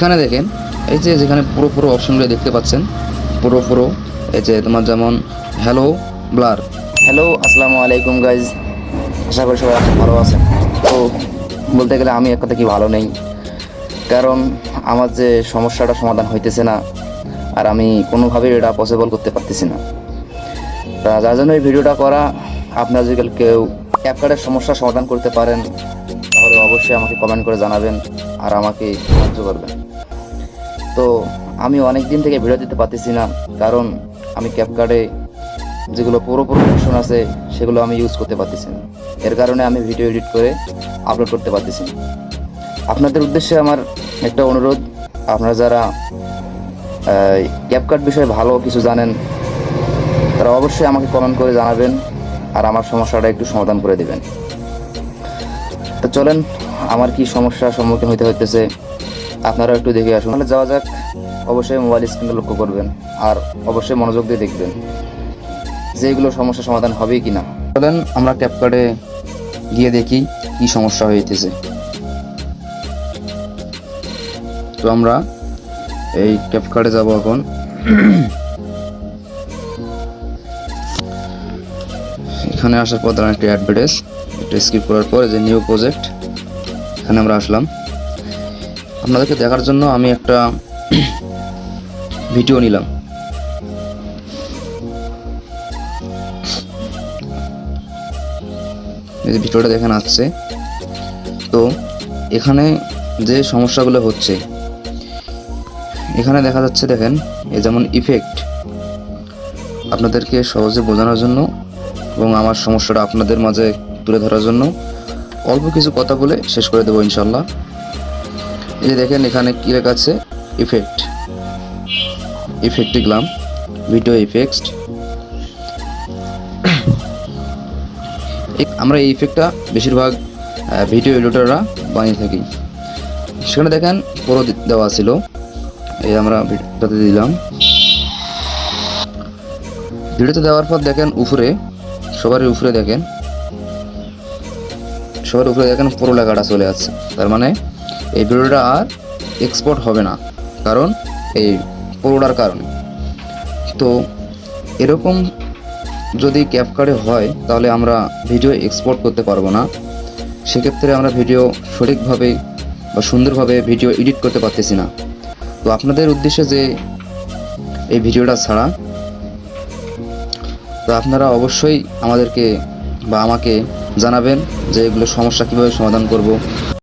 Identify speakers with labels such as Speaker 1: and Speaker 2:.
Speaker 1: এখানে দেখেন, এই যে যেখানে পুরো পুরো অপশনগুলো দেখতে পাচ্ছেন, পুরো পুরো, এই যে তোমার যেমন হ্যালো ব্লার হ্যালো আসসালামু আলাইকুম গাইজ আশা করি সবাই ভালো আছেন। তো বলতে গেলে আমি এক কথা কি ভালো নেই। কারণ আমার যে সমস্যাটা সমাধান হইতেছে না, আর আমি কোনোভাবেই এটা পসিবল করতে পারতেছি না। তা যার জন্য এই ভিডিওটা করা, আপনারা যদি কেউ অ্যাপ কার্ডের সমস্যার সমাধান করতে পারেন অবশ্যই আমাকে কমেন্ট করে জানাবেন আর আমাকে সাহায্য করবেন। তো আমি অনেক দিন থেকে ভিডিও দিতে পারতেছি না, কারণ আমি ক্যাপকার্ডে যেগুলো পুরো পুরো আছে, সেগুলো আমি ইউজ করতে পারতেছি না। এর কারণে আমি ভিডিও এডিট করে আপলোড করতে পারতেছি না। আপনাদের উদ্দেশ্যে আমার একটা অনুরোধ, আপনারা যারা ক্যাপকার্ড বিষয়ে ভালো কিছু জানেন, তারা অবশ্যই আমাকে কমেন্ট করে জানাবেন আর আমার সমস্যাটা একটু সমাধান করে দেবেন। তো চলেন, আমার কি সমস্যার সম্মুখীন হতে হইতেছে আপনারা একটু দেখে আসুন। তাহলে যাওয়া যাক, অবশ্যই মোবাইল স্ক্রিনে লক্ষ্য করবেন, আর অবশ্যই মনোযোগ দিয়ে দেখবেন যে এগুলো সমস্যার সমাধান হবে কি না। চলেন, আমরা ক্যাপকার্ডে গিয়ে দেখি কি সমস্যা হইতেছে। তো আমরা এই ক্যাপকার্ডে যাব এখন। এখানে আসার পর দাঁড়ান একটি অ্যাডভার্টাইজ, এটা স্কিপ করার পর যে নিউ প্রজেক্ট এখানে আমরা আসলাম। আপনাদেরকে দেখার জন্য আমি একটা ভিডিও নিলাম। এই যে ভিডিওটা দেখেন আসছে। তো এখানে যে সমস্যাগুলো হচ্ছে, এখানে দেখা যাচ্ছে দেখেন এ যেমন ইফেক্ট আপনাদেরকে সহজে বোঝানোর জন্য এবং আমার সমস্যাটা আপনাদের মাঝে তুলে ধরার জন্য অল্প কিছু কথা বলে শেষ করে দেবো ইনশাল্লাহ এই যে দেখেন এখানে কী লেখা আছে? ইফেক্ট ইফেক্ট লিখলাম ভিডিও ইফেক্ট আমরা এই ইফেক্টটা বেশিরভাগ ভিডিও এডিটররা বানিয়ে থাকি। সেখানে দেখেন পুরো দেওয়া ছিল। এই আমরা ভিডিওটাতে দিলাম। ভিডিওতে দেওয়ার পর দেখেন উপরে সবার উপরে দেখেন। সবার উপরে দেখেন পুরো লেখাটা চলে যাচ্ছে। তার মানে এই ভিডিওটা আর এক্সপোর্ট হবে না, কারণ এই পুরোটার কারণে। তো এরকম যদি ক্যাপকার্ডে হয়, তাহলে আমরা ভিডিও এক্সপোর্ট করতে পারব না। সেক্ষেত্রে আমরা ভিডিও সঠিকভাবে বা সুন্দরভাবে ভিডিও এডিট করতে পারতেছি না। তো আপনাদের উদ্দেশ্যে যে এই ভিডিওটা ছাড়া তো আপনারা অবশ্যই আমাদেরকে বা আমাকে জানাবেন যে এগুলো সমস্যা কীভাবে সমাধান করব।